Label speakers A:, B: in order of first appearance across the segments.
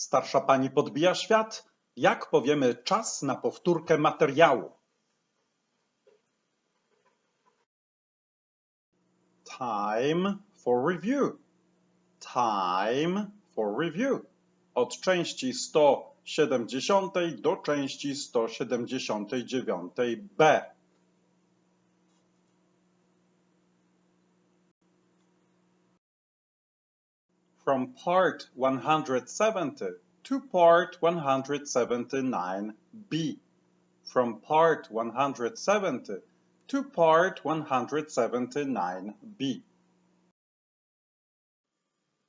A: Starsza pani podbija świat. Jak powiemy czas na powtórkę materiału? Time for review. Time for review. Od części 170 do części 179b. From part 170 to part 179b. From part 170 to part 179b.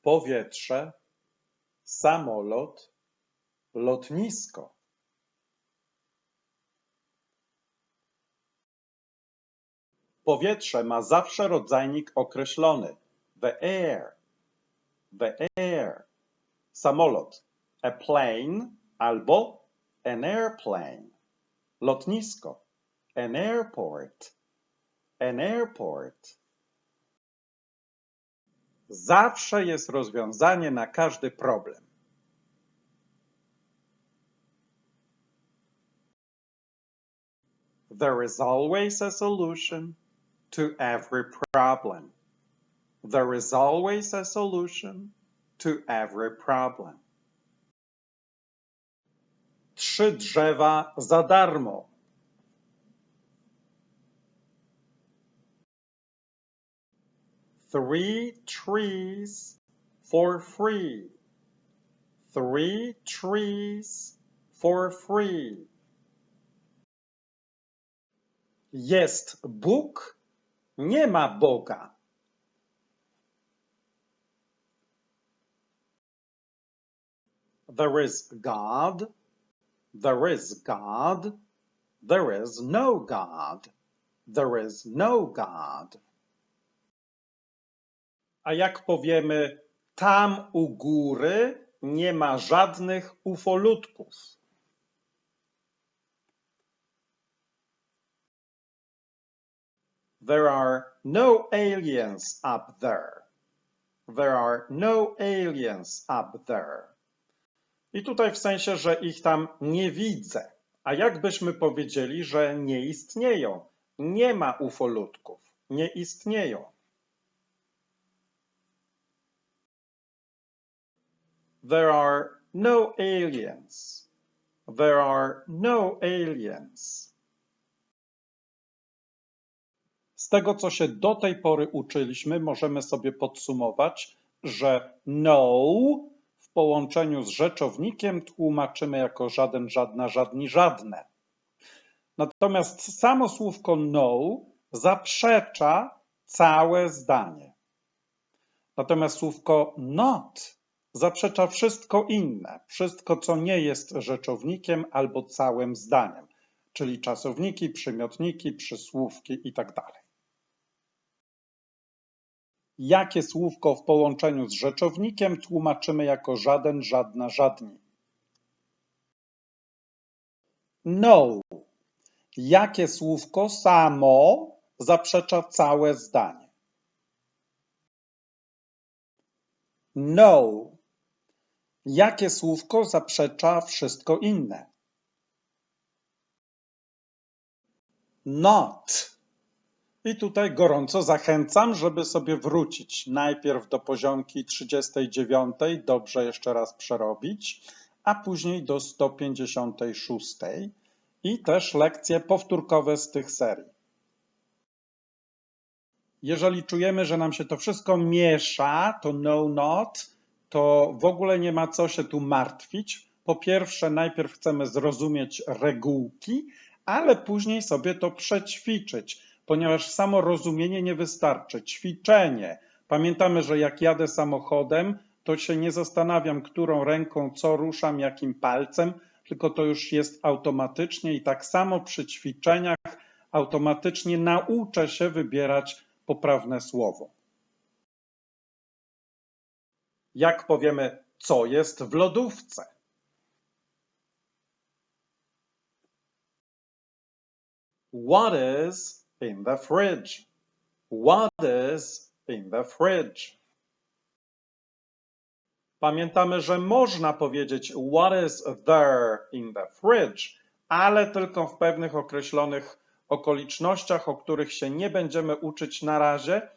A: Powietrze, samolot, lotnisko. Powietrze ma zawsze rodzajnik określony the air, the air. Samolot a plane albo an airplane. Lotnisko an airport, an airport. Zawsze jest rozwiązanie na każdy problem. There is always a solution to every problem. There is always a solution to every problem. Trzy drzewa za darmo. Three trees for free. Three trees for free. Jest Bóg, nie ma Boga. There is God, there is God, there is no God, there is no God. A jak powiemy, tam u góry nie ma żadnych ufolutków. There are no aliens up there. There are no aliens up there. I tutaj w sensie, że ich tam nie widzę. A jakbyśmy powiedzieli, że nie istnieją? Nie ma ufolutków. Nie istnieją. There are no aliens. There are no aliens. Z tego, co się do tej pory uczyliśmy, możemy sobie podsumować, że no połączeniu z rzeczownikiem tłumaczymy jako żaden, żadna, żadni, żadne. Natomiast samo słówko no zaprzecza całe zdanie. Natomiast słówko not zaprzecza wszystko inne, wszystko, co nie jest rzeczownikiem albo całym zdaniem, czyli czasowniki, przymiotniki, przysłówki itd. Jakie słówko w połączeniu z rzeczownikiem tłumaczymy jako żaden, żadna, żadni? No. Jakie słówko samo zaprzecza całe zdanie? No. Jakie słówko zaprzecza wszystko inne? Not. I tutaj gorąco zachęcam, żeby sobie wrócić najpierw do poziomki 39, dobrze jeszcze raz przerobić, a później do 156 i też lekcje powtórkowe z tych serii. Jeżeli czujemy, że nam się to wszystko miesza, to no not, to w ogóle nie ma co się tu martwić. Po pierwsze, najpierw chcemy zrozumieć regułki, ale później sobie to przećwiczyć, ponieważ samo rozumienie nie wystarczy. Ćwiczenie. Pamiętamy, że jak jadę samochodem, to się nie zastanawiam, którą ręką co ruszam, jakim palcem, tylko to już jest automatycznie i tak samo przy ćwiczeniach automatycznie nauczę się wybierać poprawne słowo. Jak powiemy, co jest w lodówce? What is in the fridge? What is in the fridge? Pamiętamy, że można powiedzieć what is there in the fridge, ale tylko w pewnych określonych okolicznościach, o których się nie będziemy uczyć na razie.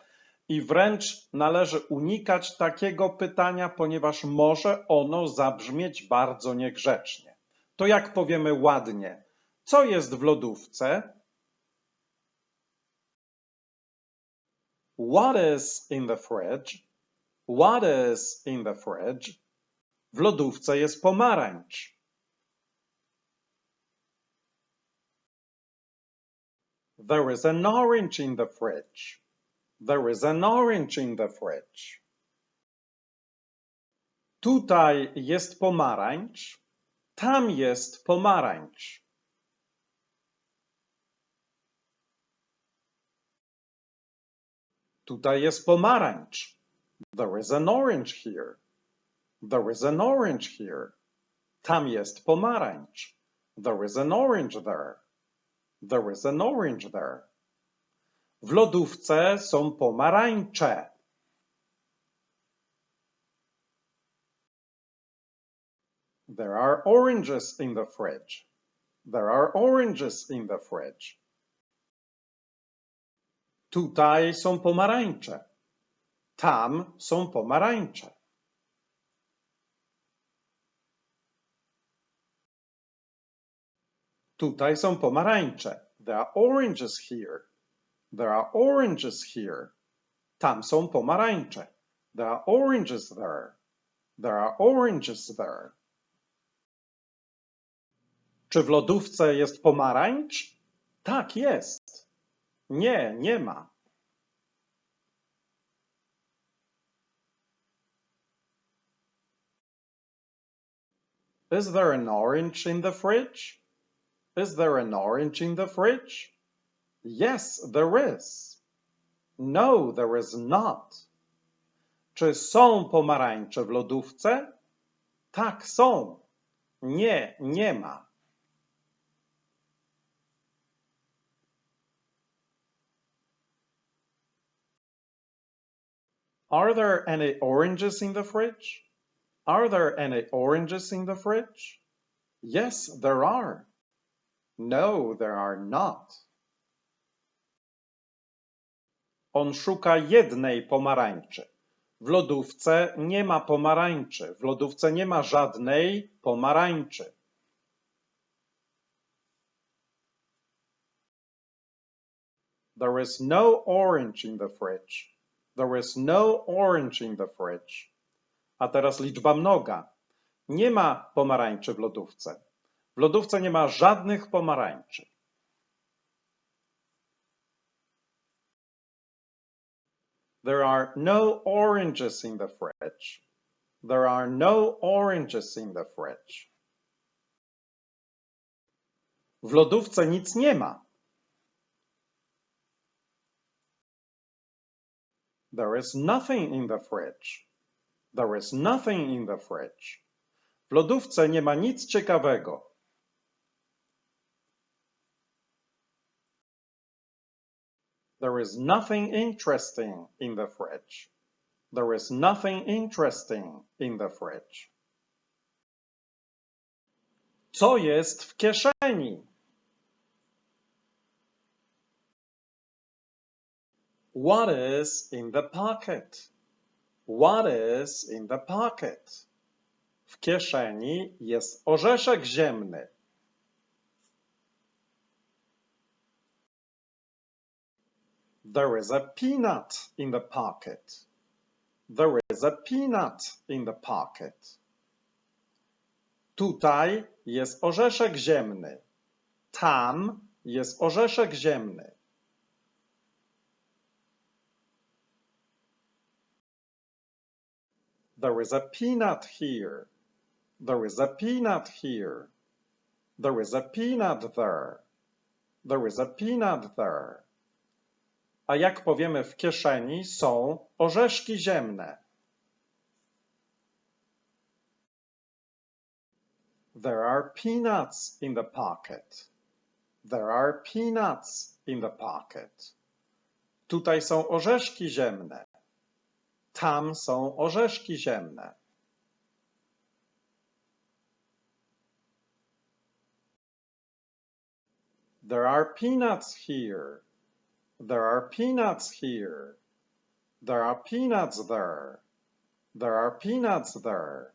A: I wręcz należy unikać takiego pytania, ponieważ może ono zabrzmieć bardzo niegrzecznie. To jak powiemy ładnie, co jest w lodówce? What is in the fridge? What is in the fridge? W lodówce jest pomarańcz. There is an orange in the fridge. There is an orange in the fridge. Tutaj jest pomarańcz. Tam jest pomarańcz. Tutaj jest pomarańcz. There is an orange here. There is an orange here. Tam jest pomarańcz. There is an orange there. There is an orange there. W lodówce są pomarańcze. There are oranges in the fridge. There are oranges in the fridge. Tutaj są pomarańcze. Tam są pomarańcze. Tutaj są pomarańcze. There are oranges here. There are oranges here. Tam są pomarańcze. There are oranges there. There are oranges there. Czy w lodówce jest pomarańcz? Tak, jest. Nie, nie ma. Is there an orange in the fridge? Is there an orange in the fridge? Yes, there is. No, there is not. Czy są pomarańcze w lodówce? Tak, są. Nie, nie ma. Are there any oranges in the fridge? Are there any oranges in the fridge? Yes, there are. No, there are not. On szuka jednej pomarańczy. W lodówce nie ma pomarańczy. W lodówce nie ma żadnej pomarańczy. There is no orange in the fridge. There is no orange in the fridge. A teraz liczba mnoga. Nie ma pomarańczy w lodówce. W lodówce nie ma żadnych pomarańczy. There are no oranges in the fridge. There are no oranges in the fridge. W lodówce nic nie ma. There is nothing in the fridge. There is nothing in the fridge. W lodówce nie ma nic ciekawego. There is nothing interesting in the fridge. There is nothing interesting in the fridge. Co jest w kieszeni? What is in the pocket? What is in the pocket? W kieszeni jest orzeszek ziemny. There is a peanut in the pocket. There is a peanut in the pocket. Tutaj jest orzeszek ziemny. Tam jest orzeszek ziemny. There is a peanut here. There is a peanut here. There is a peanut there. There is a peanut there. A jak powiemy w kieszeni są orzeszki ziemne. There are peanuts in the pocket. There are peanuts in the pocket. Tutaj są orzeszki ziemne. Tam są orzeszki ziemne. There are peanuts here. There are peanuts here. There are peanuts there. There are peanuts there.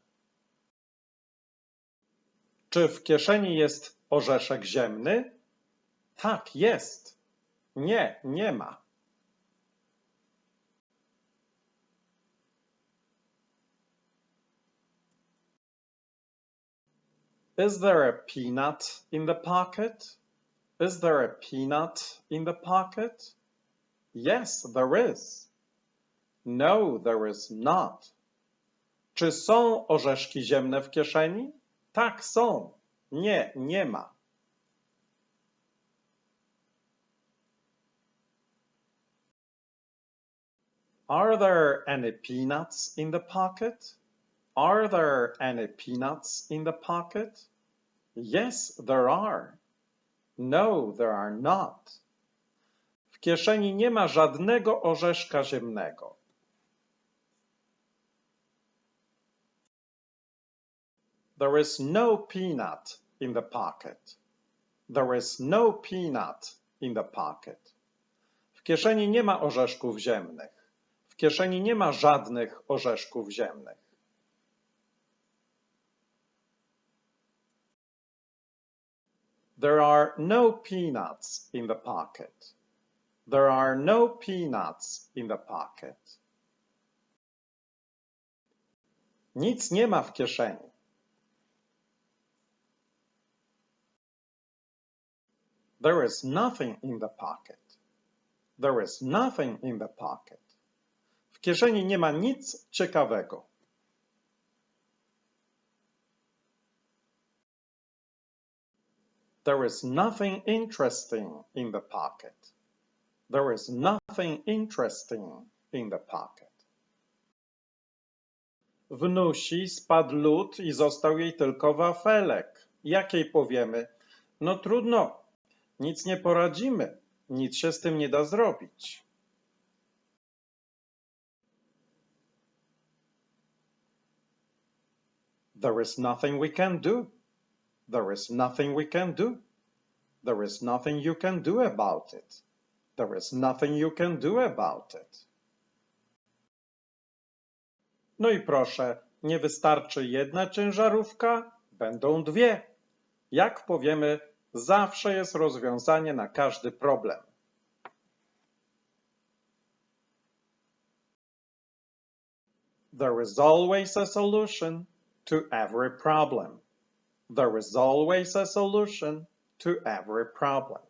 A: Czy w kieszeni jest orzeszek ziemny? Tak, jest. Nie, nie ma. Is there a peanut in the pocket? Is there a peanut in the pocket? Yes, there is. No, there is not. Czy są orzeszki ziemne w kieszeni? Tak, są. Nie, nie ma. Are there any peanuts in the pocket? Are there any peanuts in the pocket? Yes, there are. No, there are not. W kieszeni nie ma żadnego orzeszka ziemnego. There is no peanut in the pocket. There is no peanut in the pocket. W kieszeni nie ma orzeszków ziemnych. W kieszeni nie ma żadnych orzeszków ziemnych. There are no peanuts in the pocket. There are no peanuts in the pocket. Nic nie ma w kieszeni. There is nothing in the pocket. There is nothing in the pocket. W kieszeni nie ma nic ciekawego. There is nothing interesting in the pocket. There is nothing interesting in the pocket. W Nusi spadł lód i został jej tylko wafelek. Jakiej powiemy? No trudno, nic nie poradzimy, nic się z tym nie da zrobić. There is nothing we can do. There is nothing we can do. There is nothing you can do about it. There is nothing you can do about it. No i proszę, nie wystarczy jedna ciężarówka, będą dwie. Jak powiemy, zawsze jest rozwiązanie na każdy problem. There is always a solution to every problem. There is always a solution to every problem.